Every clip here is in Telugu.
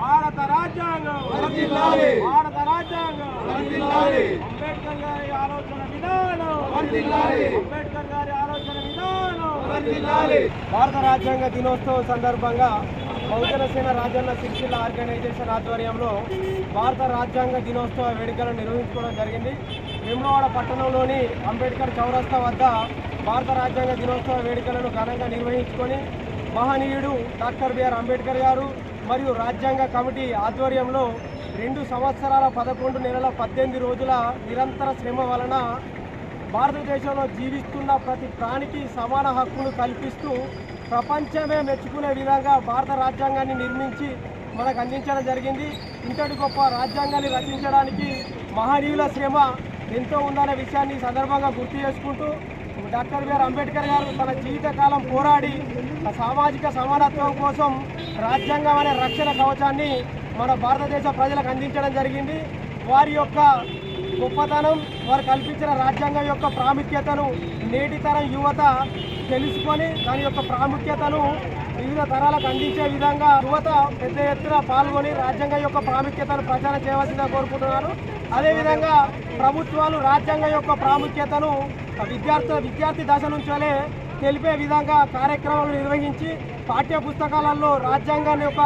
భారత రాజ్యాంగం. భారత రాజ్యాంగం. అంబేద్కర్ గారి ఆలోచన విధానం. అంబేద్కర్ గారి. భారత రాజ్యాంగ దినోత్సవం సందర్భంగా బహుజన సేన రాజన్న సిరిసిల్ల ఆర్గనైజేషన్ ఆధ్వర్యంలో భారత రాజ్యాంగ దినోత్సవ వేడుకలను నిర్వహించుకోవడం జరిగింది. వేములవాడ పట్టణంలోని అంబేద్కర్ చౌరస్తా వద్ద భారత రాజ్యాంగ దినోత్సవ వేడుకలను ఘనంగా నిర్వహించుకొని మహనీయుడు డాక్టర్ బిఆర్ అంబేద్కర్ గారు మరియు రాజ్యాంగ కమిటీ ఆధ్వర్యంలో రెండు సంవత్సరాల పదకొండు నెలల పద్దెనిమిది రోజుల నిరంతర శ్రమ వలన భారతదేశంలో జీవిస్తున్న ప్రతి ప్రాణికి సమాన హక్కులు కల్పిస్తూ ప్రపంచమే మెచ్చుకునే విధంగా భారత రాజ్యాంగాన్ని నిర్మించి మనకు అందించడం జరిగింది. ఇంతటి గొప్ప రాజ్యాంగాన్ని రచించడానికి మహనీయుల శ్రమ ఎంతో ఉందనే విషయాన్ని సందర్భంగా గుర్తు చేసుకుంటూ డాక్టర్ బిఆర్ అంబేద్కర్ గారు తన జీవితకాలం పోరాడి సామాజిక సమానత్వం కోసం రాజ్యాంగం అనే రక్షణ కవచాన్ని మన భారతదేశ ప్రజలకు అందించడం జరిగింది. వారి యొక్క గొప్పతనం వారు కల్పించిన రాజ్యాంగం యొక్క ప్రాముఖ్యతను నేటి తరం యువత తెలుసుకొని దాని యొక్క ప్రాముఖ్యతను వివిధ తరాలకు అందించే విధంగా యువత పెద్ద ఎత్తున పాల్గొని రాజ్యాంగం యొక్క ప్రాముఖ్యతను ప్రచారం చేయవలసిందిగా కోరుకుంటున్నారు అదేవిధంగా ప్రభుత్వాలు రాజ్యాంగం యొక్క ప్రాముఖ్యతను విద్యార్థుల విద్యార్థి దశ నుంచే తెలిపే విధంగా కార్యక్రమాలు నిర్వహించి పాఠ్య పుస్తకాలలో రాజ్యాంగాన్ని యొక్క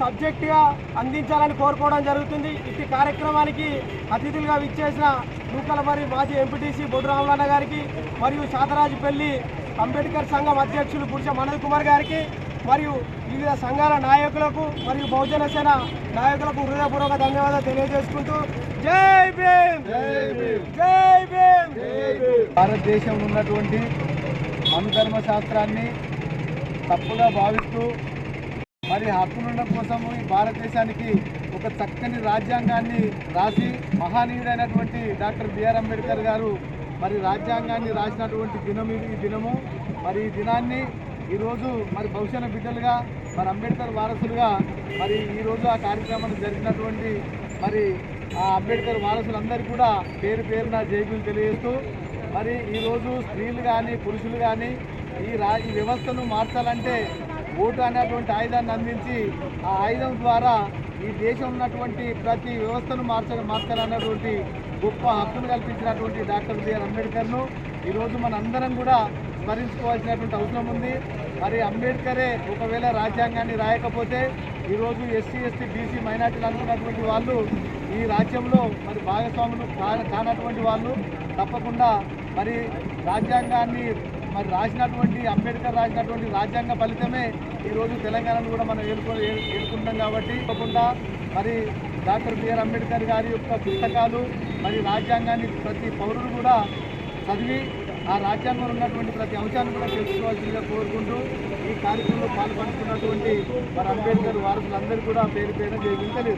సబ్జెక్టుగా అందించాలని కోరుకోవడం జరుగుతుంది ఇట్టి కార్యక్రమానికి అతిథులుగా విచ్చేసిన నూకలమరి మాజీ ఎంపీటీసీ బొడ్డు రామలన్న గారికి మరియు శాతరాజుపల్లి అంబేద్కర్ సంఘం అధ్యక్షులు పురుష మనోజ్ కుమార్ గారికి మరియు వివిధ సంఘాల నాయకులకు మరియు బహుజన సేన నాయకులకు హృదయపూర్వక ధన్యవాదాలు తెలియజేసుకుంటూ జై భీమ్ జై భీమ్. భారతదేశంలో ఉన్నటువంటి మనుధర్మ శాస్త్రాన్ని తప్పుగా భావిస్తూ మరి హక్కునుండడం కోసము ఈ భారతదేశానికి ఒక చక్కని రాజ్యాంగాన్ని రాసి మహానీయుడైనటువంటి డాక్టర్ బిఆర్ అంబేద్కర్ గారు మరి రాజ్యాంగాన్ని రాసినటువంటి దినం ఇది ఈ దినము. మరి ఈ దినాన్ని ఈరోజు మరి భవిష్యత్ బిడ్డలుగా మరి అంబేద్కర్ వారసులుగా మరి ఈరోజు ఆ కార్యక్రమాన్ని జరిగినటువంటి మరి ఆ అంబేద్కర్ వారసులందరికీ కూడా పేరు పేరున జైబులు తెలియజేస్తూ మరి ఈరోజు స్త్రీలు కానీ పురుషులు కానీ ఈ రా ఈ వ్యవస్థను మార్చాలంటే ఓటు అనేటువంటి ఆయుధాన్ని అందించి ఆ ఆయుధం ద్వారా ఈ దేశం ఉన్నటువంటి ప్రతి వ్యవస్థను మార్చ మార్చాలన్నటువంటి గొప్ప హక్కును కల్పించినటువంటి డాక్టర్ బిఆర్ అంబేద్కర్ను ఈరోజు మన అందరం కూడా స్మరించుకోవాల్సినటువంటి అవసరం ఉంది. మరి అంబేద్కరే ఒకవేళ రాజ్యాంగాన్ని రాయకపోతే ఈరోజు ఎస్సీ ఎస్టీ బీసీ మైనార్టీలు అనుకున్నటువంటి వాళ్ళు ఈ రాజ్యంలో మరి భాగస్వాములు కానటువంటి వాళ్ళు తప్పకుండా మరి రాజ్యాంగాన్ని మరి రాసినటువంటి అంబేద్కర్ రాసినటువంటి రాజ్యాంగ ఫలితమే ఈరోజు తెలంగాణను కూడా మనం ఏడుకో ఏడుకుంటాం కాబట్టి తప్పకుండా మరి డాక్టర్ బిఆర్ అంబేద్కర్ గారి యొక్క పుస్తకాలు మరి రాజ్యాంగాన్ని ప్రతి పౌరుడు కూడా చదివి ఆ రాజ్యాంగంలో ఉన్నటువంటి ప్రతి అంశాన్ని కూడా తెలుసుకోవాల్సిందిగా కోరుకుంటూ ఈ కార్యక్రమంలో పాల్పంచుకున్నటువంటి మరి అంబేద్కర్ వారసులందరూ కూడా పేరు పేరు తెలియదు